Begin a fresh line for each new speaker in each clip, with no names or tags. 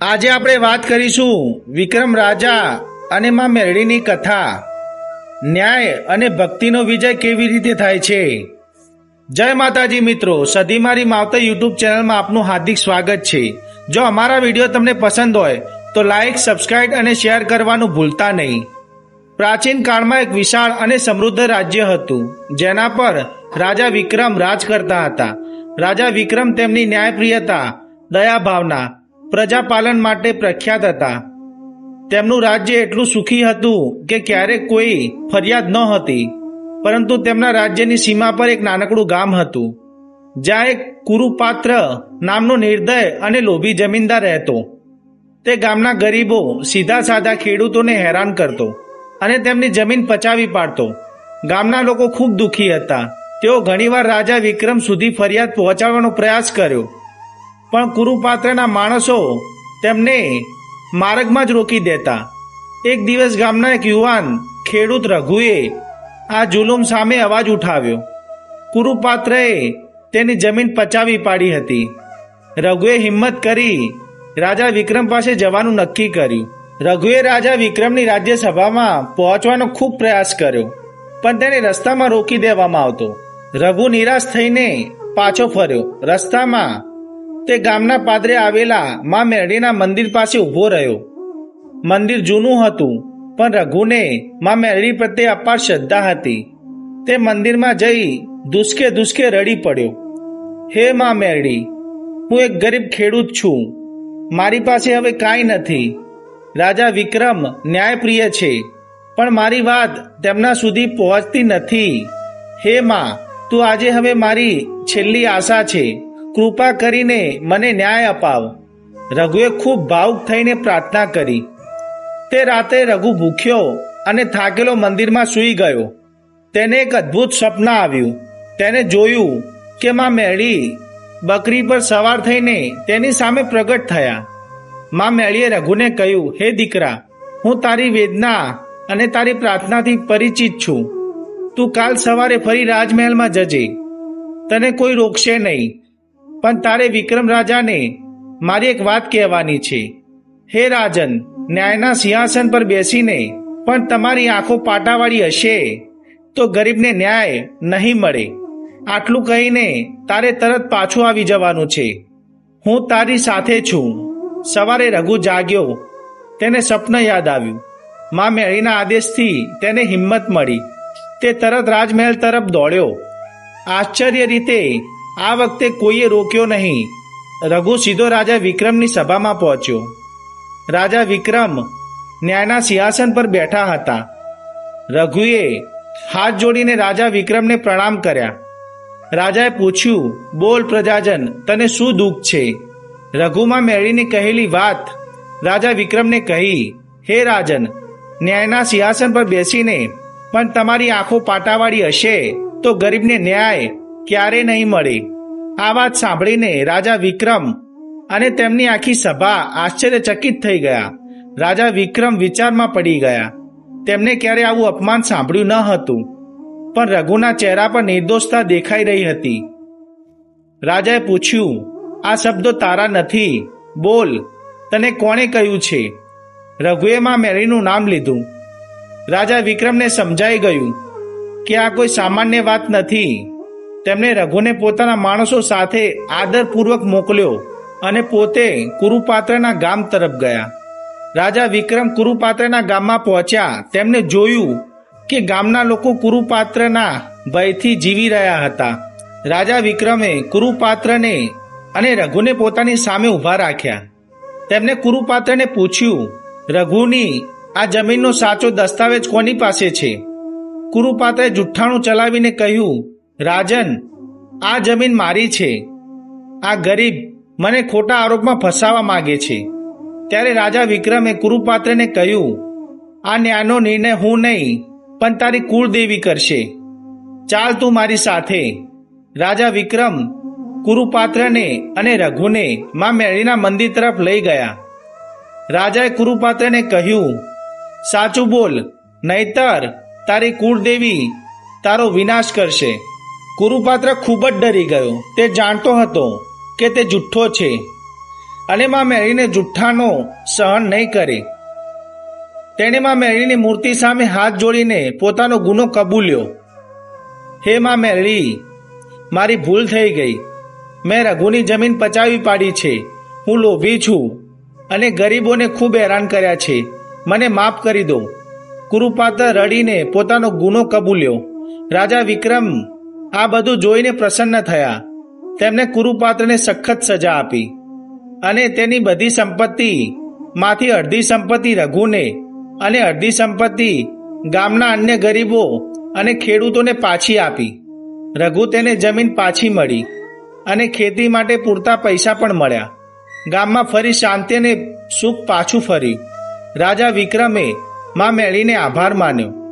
આજે આપણે વાત કરીશું વિક્રમ રાજા અને માં મેરડીની કથા. ન્યાય અને ભક્તિનો વિજય કેવી રીતે થાય છે? જય માતાજી મિત્રો, સધી મારી માવતર યુટ્યુબ ચેનલમાં આપનું હાર્દિક સ્વાગત છે. જો અમારા વીડિયો તમને પસંદ હોય, તો લાઈક, સબસ્ક્રાઇબ અને શેર કરવાનું ભૂલતા નહીં. પ્રાચીન કાળમાં એક વિશાળ અને સમૃદ્ધ રાજ્ય હતું, જેના પર રાજા વિક્રમ રાજ કરતા હતા. રાજા વિક્રમ તેમની ન્યાયપ્રિયતા દયા ભાવના પ્રજાપાલન માટે પ્રખ્યાત હતા. તેમનું રાજ્ય એટલું સુખી હતું કે ક્યારેક કોઈ ફરિયાદ ન હતી, પરંતુ તેમના રાજ્યની સીમા પર એક નાનકડું ગામ હતું, જ્યાં એક કુરુપાત્ર નામનો નિર્દય અને લોભી જમીનદાર રહેતો. તે ગામના ગરીબો સીધા સાધા ખેડૂતોને હેરાન કરતો અને તેમની જમીન પચાવી પાડતો. ગામના લોકો ખૂબ દુઃખી હતા. તેઓ ઘણીવાર રાજા વિક્રમ સુધી ફરિયાદ પહોંચાડવાનો પ્રયાસ કર્યો. પણ કુરુપાત્રના માણસો તેમને માર્ગમાં જ રોકી દેતા. એક દિવસ ગામના એક યુવાન ખેડૂત રઘુએ આ જુલુમ સામે અવાજ ઉઠાવ્યો. કુરુપાત્રએ તેની જમીન પચાવી પાડી હતી. રઘુએ હિંમત કરી રાજા વિક્રમ પાસે જવાનું નક્કી કર્યું. રઘુએ રાજા વિક્રમની રાજ્યસભામાં પહોંચવાનો ખૂબ પ્રયાસ કર્યો, પણ તેને રસ્તામાં રોકી દેવામાં આવતો. રઘુ નિરાશ થઈને પાછો ફર્યો. રસ્તામાં તે ગામના પાદરે આવેલા મા મેરડીના મંદિર પાસે ઊભો રહ્યો. મંદિર જૂનું હતું, પણ રઘુને મા મેરડી પ્રત્યે અપાર શ્રદ્ધા હતી. તે મંદિરમાં જઈ દુસકે દુસકે રડી પડ્યો. હે મા મેરડી, હું એક ગરીબ ખેડૂત છું. મારી પાસે હવે કાંઈ નથી. રાજા વિક્રમ ન્યાયપ્રિય છે, પણ મારી વાત તેમના સુધી પહોંચતી નથી. હે માં, તું આજે હવે મારી છેલ્લી આશા છે. કૃપા કરીને મને ન્યાય અપાવ. રઘુએ ખૂબ ભાવુક થઈને પ્રાર્થના કરી. તે રાતે રઘુ ભૂખ્યો અને થાકેલો મંદિરમાં સૂઈ ગયો. તેને એક અદ્ભુત સપના આવ્યું. તેને જોયું કે માં મેળી બકરી પર સવાર થઈને તેની સામે પ્રગટ થયા. માં મેળીએ રઘુને કહ્યું, હે દીકરા, હું તારી વેદના અને તારી પ્રાર્થનાથી પરિચિત છું. તું કાલ સવારે ફરી રાજમહેલમાં જજે. તને કોઈ રોકશે નહીં. પણ તારે વિક્રમ રાજાને મારી એક વાત કહેવાની છે. હે રાજન, ન્યાયના સિંહાસન પર બેસીને પણ તમારી આંખો પાટાવાળી હશે, તો ગરીબને ન્યાય નહીં મળે. આટલું કહીને તારે તરત પાછું આવી જવાનું છે. હું તારી સાથે છું. સવારે રઘુ જાગ્યો. તેને સપન યાદ આવ્યું. મા મેળીના આદેશથી તેને હિંમત મળી. તે તરત રાજમહેલ તરફ દોડ્યો. આશ્ચર્ય રીતે આ વખતે કોઈએ રોક્યો નહીં. રઘુ સીધો રાજા વિક્રમની સભામાં પહોંચ્યો. રાજા વિક્રમ ન્યાયના સિંહાસન પર બેઠા હતા. રઘુએ હાથ જોડીને રાજા વિક્રમને પ્રણામ કર્યા. રાજાએ પૂછ્યું, બોલ પ્રજાજન, તને શું દુઃખ છે? રઘુમાં મેળીને કહેલી વાત રાજા વિક્રમને કહી, હે રાજન, ન્યાયના સિંહાસન પર બેસીને પણ તમારી આંખો પાટાવાળી હશે તો ગરીબને ન્યાય ક્યારે નહીં મળે? આ વાત સાંભળીને રાજા વિક્રમ અને તેમની આખી સભા આશ્ચર્યચકિત થઈ ગયા. રાજા વિક્રમ વિચારમાં પડી ગયા. તેમને ક્યારે આવું અપમાન સાંભળ્યું ન હતું. પણ રઘુના ચહેરા પર નિર્દોષતા દેખાઈ રહી હતી. રાજાએ પૂછ્યું, આ શબ્દો તારા નથી. બોલ, તને કોણે કહ્યું છે? રઘુએ માં મેરીનું નામ લીધું. રાજા વિક્રમને સમજાઈ ગયું કે આ કોઈ સામાન્ય વાત નથી. તેમણે રઘુને પોતાના માણસો સાથે આદરપૂર્વક મોકલ્યો અને પોતે કુરુપાત્રના ગામ તરફ ગયા. રાજા વિક્રમ કુરુપાત્રના ગામમાં પહોંચ્યા. તેમને જોયું કે ગામના લોકો કુરુપાત્રના ભયથી જીવી રહ્યા હતા. રાજા વિક્રમે કુરુપાત્રને અને રઘુને પોતાની સામે ઊભા રાખ્યા. તેમને કુરુપાત્રને પૂછ્યું, રઘુની, આ જમીનનો સાચો દસ્તાવેજ કોની પાસે છે? કુરુપાત્રે જુઠ્ઠાણું ચલાવીને કહ્યું રાજન, આ જમીન મારી છે. આ ગરીબ મને ખોટા આરોપમાં ફસાવા માગે છે. ત્યારે રાજા વિક્રમે કુરુપાત્રને કહ્યું, આ ન્યાયનો નિર્ણય હું નહીં, પણ તારી કુળદેવી કરશે. ચાલ તું મારી સાથે. રાજા વિક્રમ કુરુપાત્રને અને રઘુને માં મેળીના મંદિર તરફ લઈ ગયા. રાજાએ કુરુપાત્રને કહ્યું, સાચું બોલ, નહીતર તારી કુળદેવી તારો વિનાશ કરશે. કુરુપાત્ર ખૂબ જ ડરી ગયો. તે જાણતો હતો કે તે જુઠ્ઠો છે અને માં મેરીને જુઠ્ઠાનો સહન નહીં કરે. તેણે માં મેરીની મૂર્તિ સામે હાથ જોડીને પોતાનો ગુનો કબૂલ્યો. હે માં મેરી, મારી ભૂલ થઈ ગઈ. મેં રઘુની જમીન પચાવી પાડી છે. હું લોભી છું અને ગરીબોને ખૂબ હેરાન કર્યા છે. મને માફ કરી દો. કુરુપાત્ર રડીને પોતાનો ગુનો કબૂલ્યો. રાજા વિક્રમ આ બધું જોઈને પ્રસન્ન થયા. તેમને કુરુપાત્રને સખત સજા આપી. અને તેની બધી સંપત્તિ માંથી અડધી સંપત્તિ રઘુને અને અડધી સંપત્તિ ગામના અન્ય ગરીબો અને ખેડૂતોને પાછી આપી. રઘુ તેને જમીન પાછી મળી અને ખેતી માટે પૂરતા પૈસા પણ મળ્યા. ગામમાં ફરી શાંતિ અને સુખ પાછું ફર્યું રાજા વિક્રમે માં મેળીને આભાર માન્યો.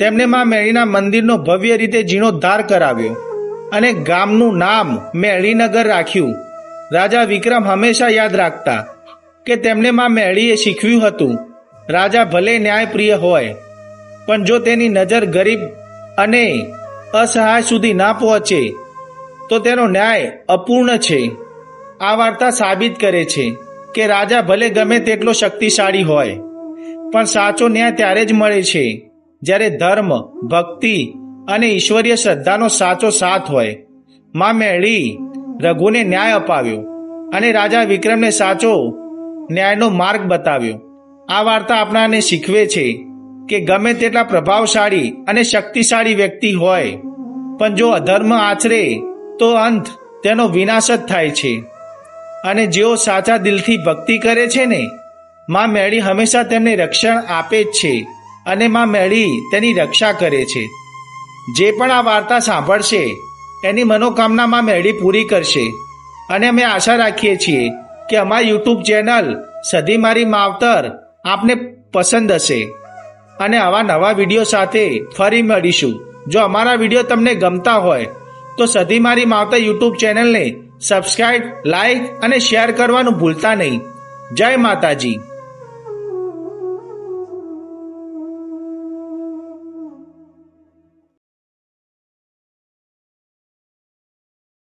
તેમણે માં મેળીના મંદિરનો ભવ્ય રીતે જીર્ણોદ્ધાર કરાવ્યો અને ગામનું નામ મેળીનગર રાખ્યું. રાજા વિક્રમ હંમેશા યાદ રાખતા કે તેમણે માં મેળીએ શીખવ્યું હતું, રાજા ભલે ન્યાયપ્રિય હોય, પણ જો તેની નજર ગરીબ અને અસહાય સુધી ના પહોંચે, તો તેનો ન્યાય અપૂર્ણ છે. આ વાર્તા સાબિત કરે છે કે રાજા ભલે ગમે તેટલો શક્તિશાળી હોય, પણ સાચો ન્યાય ત્યારે જ મળે છે જ્યારે ધર્મ, ભક્તિ અને ઈશ્વરીય શ્રદ્ધાનો સાચો સાથ હોય. માં મેળી રઘુને ન્યાય અપાવ્યો અને રાજા વિક્રમને સાચો ન્યાયનો માર્ગ બતાવ્યો. આ વાર્તા આપણાને શીખવે છે કે ગમે તેટલા પ્રભાવશાળી અને શક્તિશાળી વ્યક્તિ હોય, પણ જો અધર્મ આચરે, તો અંત તેનો વિનાશ જ થાય છે. અને જેઓ સાચા દિલથી ભક્તિ કરે છે ને, માં મેળી હંમેશા તેમને રક્ષણ આપે જ છે. અને માં મેળી તેની રક્ષા કરે છે. જે પણ આ વાર્તા સાંભળશે, એની મનોકામના માં મેળી પૂરી કરશે. અને અમે આશા રાખીએ છીએ કે અમારી યુટ્યુબ ચેનલ સધી મારી માવતર આપને પસંદ હશે. અને આવા નવા વીડિયો સાથે ફરી મળીશું. જો અમારા વીડિયો તમને ગમતા હોય, તો સધી મારી માવતર યુટ્યુબ ચેનલને સબસ્ક્રાઈબ લાઈક અને શેર કરવાનું ભૂલતા નહીં. જય માતાજી.